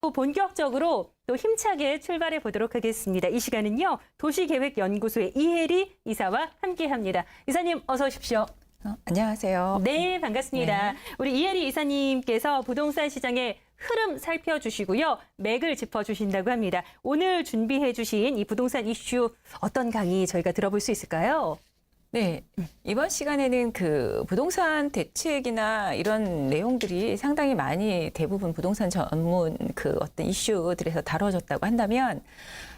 또 본격적으로 또 힘차게 출발해 보도록 하겠습니다. 이 시간은요 도시계획연구소의 이혜리 이사와 함께합니다. 이사님 어서 오십시오. 어, 안녕하세요. 네 반갑습니다. 우리 이혜리 이사님께서 부동산 시장의 흐름 살펴주시고요 맥을 짚어주신다고 합니다. 오늘 준비해 주신 이 부동산 이슈 어떤 강의 저희가 들어볼 수 있을까요? 네. 이번 시간에는 그 부동산 대책이나 이런 내용들이 상당히 많이 대부분 부동산 전문 그 어떤 이슈들에서 다뤄졌다고 한다면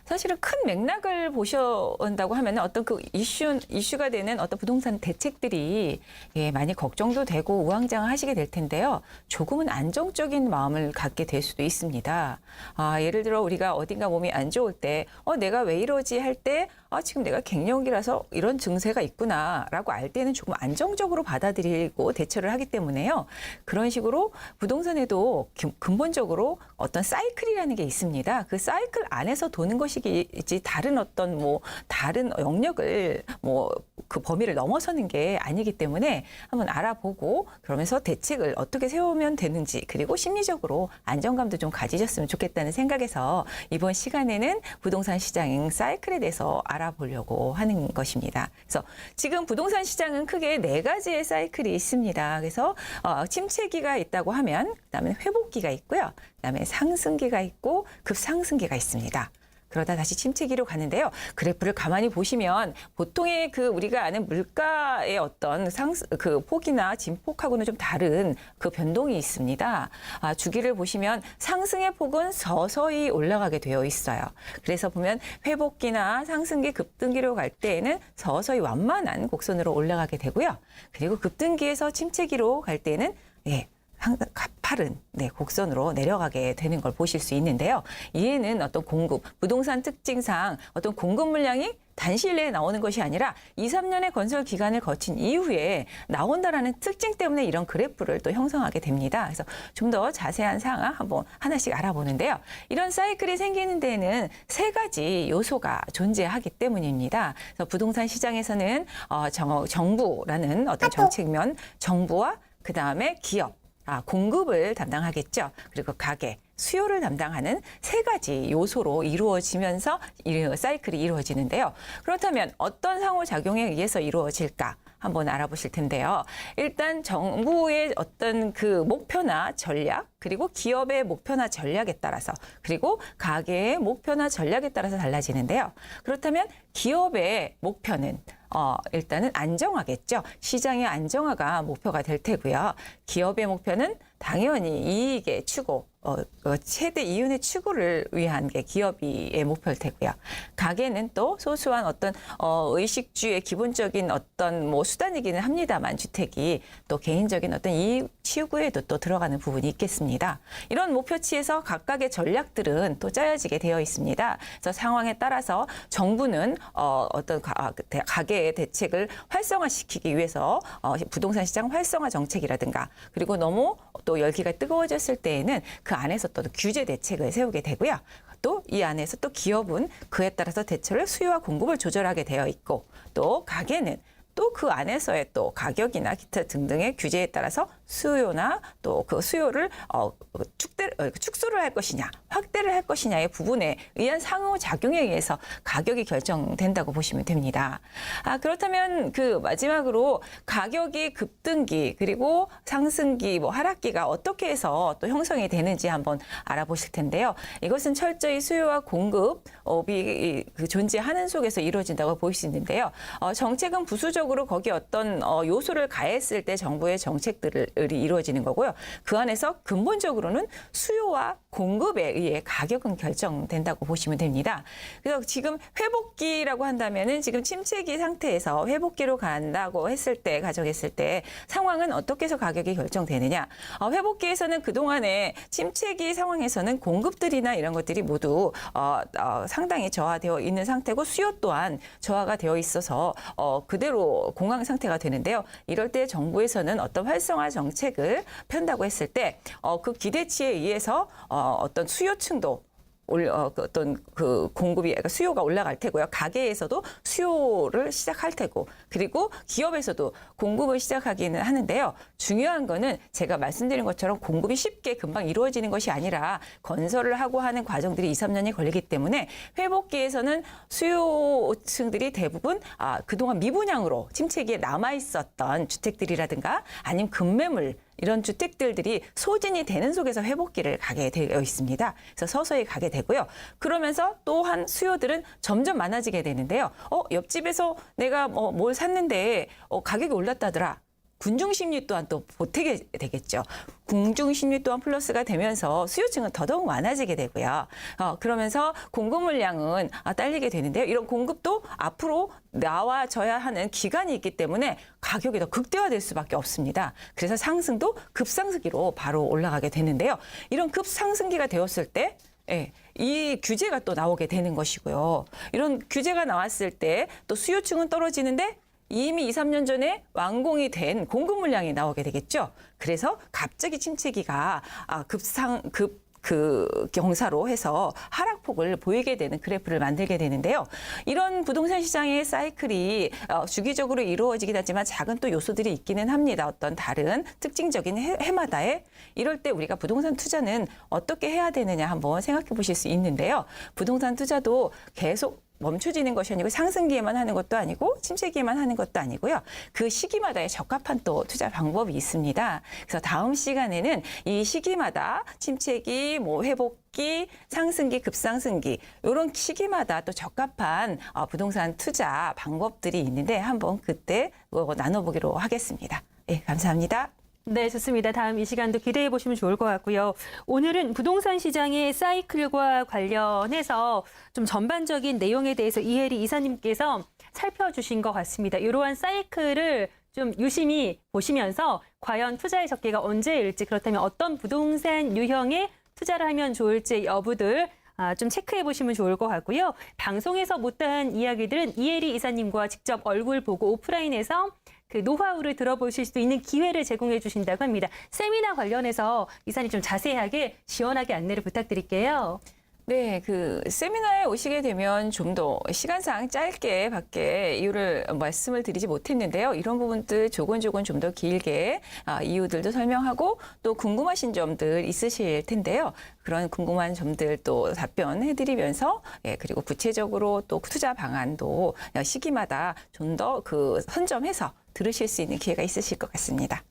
사실은 큰 맥락을 보셔온다고 하면 어떤 그 이슈, 이슈가 되는 어떤 부동산 대책들이 예, 많이 걱정도 되고 우왕좌왕 하시게 될 텐데요. 조금은 안정적인 마음을 갖게 될 수도 있습니다. 아, 예를 들어 우리가 어딘가 몸이 안 좋을 때, 어, 내가 왜 이러지 할 때, 아, 지금 내가 갱년기라서 이런 증세가 있 구나라고 알 때는 조금 안정적으로 받아들이고 대처를 하기 때문에요. 그런 식으로 부동산에도 기- 근본적으로 어떤 사이클이라는 게 있습니다. 그 사이클 안에서 도는 것이지 다른 어떤 뭐 다른 영역을 뭐 그 범위를 넘어서는 게 아니기 때문에 한번 알아보고 그러면서 대책을 어떻게 세우면 되는지 그리고 심리적으로 안정감도 좀 가지셨으면 좋겠다는 생각에서 이번 시간에는 부동산 시장 사이클에 대해서 알아보려고 하는 것입니다. 그래서 지금 부동산 시장은 크게 네 가지의 사이클이 있습니다. 그래서 어, 침체기가 있다고 하면 그다음에 회복기가 있고요. 그다음에 상승기가 있고 급상승기가 있습니다. 그러다 다시 침체기로 가는데요. 그래프를 가만히 보시면 보통의 그 우리가 아는 물가의 어떤 상승 그 폭이나 진폭하고는 좀 다른 그 변동이 있습니다. 아, 주기를 보시면 상승의 폭은 서서히 올라가게 되어 있어요. 그래서 보면 회복기나 상승기 급등기로 갈 때에는 서서히 완만한 곡선으로 올라가게 되고요. 그리고 급등기에서 침체기로 갈 때는 예, 항상 가파른 네, 곡선으로 내려가게 되는 걸 보실 수 있는데요. 이에는 어떤 공급, 부동산 특징상 어떤 공급 물량이 단시일 내에 나오는 것이 아니라 2, 3년의 건설 기간을 거친 이후에 나온다라는 특징 때문에 이런 그래프를 또 형성하게 됩니다. 그래서 좀 더 자세한 상황 한번 하나씩 알아보는데요. 이런 사이클이 생기는 데에는 세 가지 요소가 존재하기 때문입니다. 그래서 부동산 시장에서는 어, 정, 정부라는 어떤 정책면 정부와 그 다음에 기업 아, 공급을 담당하겠죠. 그리고 가게, 수요를 담당하는 세 가지 요소로 이루어지면서 이 사이클이 이루어지는데요. 그렇다면 어떤 상호작용에 의해서 이루어질까? 한번 알아보실 텐데요. 일단 정부의 어떤 그 목표나 전략, 그리고 기업의 목표나 전략에 따라서, 그리고 가게의 목표나 전략에 따라서 달라지는데요. 그렇다면 기업의 목표는 어, 일단은 안정화겠죠. 시장의 안정화가 목표가 될 테고요. 기업의 목표는 당연히 이익의 추구, 어, 어, 최대 이윤의 추구를 위한 게 기업의 목표일 테고요. 가게는 또 소소한 어떤 어, 의식주의 기본적인 어떤 뭐 수단이기는 합니다만 주택이 또 개인적인 어떤 이익 추구에도 또 들어가는 부분이 있겠습니다. 이런 목표치에서 각각의 전략들은 또 짜여지게 되어 있습니다. 그래서 상황에 따라서 정부는 어, 어떤 가, 가계의 대책을 활성화시키기 위해서 어, 부동산 시장 활성화 정책이라든가 그리고 너무 또 열기가 뜨거워졌을 때에는 그 안에서 또 규제 대책을 세우게 되고요. 또 이 안에서 또 기업은 그에 따라서 대처를 수요와 공급을 조절하게 되어 있고 또 가게는 또그 안에서의 또 가격이나 기타 등등의 규제에 따라서 수요나 또 그 수요를 어, 축대, 어, 축소를 할 것이냐 확대를 할 것이냐의 부분에 의한 상호 작용에 의해서 가격이 결정된다고 보시면 됩니다. 아, 그렇다면 그 마지막으로 가격이 급등기 그리고 상승기 뭐 하락기가 어떻게 해서 또 형성이 되는지 한번 알아보실 텐데요. 이것은 철저히 수요와 공급이 그 존재하는 속에서 이루어진다고 볼 수 있는데요. 어, 정책은 부수적으로 거기 어떤 어, 요소를 가했을 때 정부의 정책들이 이루어지는 거고요. 그 안에서 근본적으로는 수 요와 공급에 의해 가격은 결정된다고 보시면 됩니다. 그래서 지금 회복기라고 한다면은 지금 침체기 상태에서 회복기로 간다고 했을 때 가정했을 때 상황은 어떻게 해서 가격이 결정되느냐? 어, 회복기에서는 그 동안에 침체기 상황에서는 공급들이나 이런 것들이 모두 어, 어, 상당히 저하되어 있는 상태고 수요 또한 저하가 되어 있어서 어, 그대로 공황 상태가 되는데요. 이럴 때 정부에서는 어떤 활성화 정책을 편다고 했을 때 어, 그 기대치에 의해 서 어, 어떤 수요층도 올, 어, 그 어떤 그 공급이 그러니까 수요가 올라갈 테고요. 가게에서도 수요를 시작할 테고 그리고 기업에서도 공급을 시작하기는 하는데요. 중요한 거는 제가 말씀드린 것처럼 공급이 쉽게 금방 이루어지는 것이 아니라 건설을 하고 하는 과정들이 2, 3년이 걸리기 때문에 회복기에서는 수요층들이 대부분 아, 그동안 미분양으로 침체기에 남아 있었던 주택들이라든가 아니면 급매물 이런 주택들들이 소진이 되는 속에서 회복기를 가게 되어 있습니다. 그래서 서서히 가게 되고요. 그러면서 또한 수요들은 점점 많아지게 되는데요. 어, 옆집에서 내가 뭐 뭘 샀는데 어, 가격이 올랐다더라. 군중 심리 또한 또 보태게 되겠죠. 군중 심리 또한 플러스가 되면서 수요층은 더더욱 많아지게 되고요. 어, 그러면서 공급 물량은 아, 딸리게 되는데요. 이런 공급도 앞으로 나와져야 하는 기간이 있기 때문에 가격이 더 극대화될 수밖에 없습니다. 그래서 상승도 급상승기로 바로 올라가게 되는데요. 이런 급상승기가 되었을 때 예, 이 규제가 또 나오게 되는 것이고요. 이런 규제가 나왔을 때 또 수요층은 떨어지는데 이미 2, 3년 전에 완공이 된 공급 물량이 나오게 되겠죠. 그래서 갑자기 침체기가 아, 급상 급그 경사로 해서 하락폭을 보이게 되는 그래프를 만들게 되는데요. 이런 부동산 시장의 사이클이 어, 주기적으로 이루어지긴 하지만 작은 또 요소들이 있기는 합니다. 어떤 다른 특징적인 해, 해마다에 이럴 때 우리가 부동산 투자는 어떻게 해야 되느냐 한번 생각해 보실 수 있는데요. 부동산 투자도 계속 멈춰지는 것이 아니고 상승기에만 하는 것도 아니고 침체기에만 하는 것도 아니고요. 그 시기마다의 적합한 또 투자 방법이 있습니다. 그래서 다음 시간에는 이 시기마다 침체기, 뭐 회복기, 상승기, 급상승기 이런 시기마다 또 적합한 어, 부동산 투자 방법들이 있는데 한번 그때 어, 나눠보기로 하겠습니다. 예, 감사합니다. 네, 좋습니다. 다음 이 시간도 기대해 보시면 좋을 것 같고요. 오늘은 부동산 시장의 사이클과 관련해서 좀 전반적인 내용에 대해서 이혜리 이사님께서 살펴주신 것 같습니다. 이러한 사이클을 좀 유심히 보시면서 과연 투자의 적기가 언제일지 그렇다면 어떤 부동산 유형의 투자를 하면 좋을지 여부들 아, 좀 체크해 보시면 좋을 것 같고요. 방송에서 못다한 이야기들은 이혜리 이사님과 직접 얼굴 보고 오프라인에서 그 노하우를 들어보실 수 있는 기회를 제공해 주신다고 합니다. 세미나 관련해서 이사님 좀 자세하게 시원하게 안내를 부탁드릴게요. 네, 그 세미나에 오시게 되면 좀 더 시간상 짧게 밖에 이유를 말씀을 드리지 못했는데요. 이런 부분들 조곤조곤 좀 더 길게 아, 이유들도 설명하고 또 궁금하신 점들 있으실 텐데요. 그런 궁금한 점들 또 답변해드리면서 예, 그리고 구체적으로 또 투자 방안도 시기마다 좀 더 그 선점해서 들으실 수 있는 기회가 있으실 것 같습니다.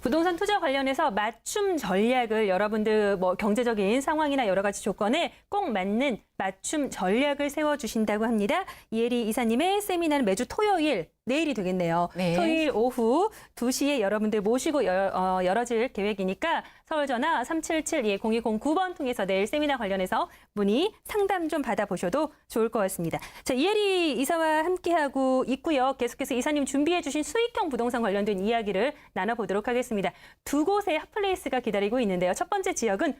부동산 투자 관련해서 맞춤 전략을 여러분들 뭐 경제적인 상황이나 여러 가지 조건에 꼭 맞는 맞춤 전략을 세워주신다고 합니다. 이혜리 이사님의 세미나는 매주 토요일, 내일이 되겠네요. 네. 토요일 오후 2시에 여러분들 모시고 열, 어, 열어질 계획이니까 서울 전화 377-0209번 통해서 내일 세미나 관련해서 문의 상담 좀 받아보셔도 좋을 것 같습니다. 자, 이혜리 이사와 함께하고 있고요. 계속해서 이사님 준비해 주신 수익형 부동산 관련된 이야기를 나눠보도록 하겠습니다. 두 곳의 핫플레이스가 기다리고 있는데요. 첫 번째 지역은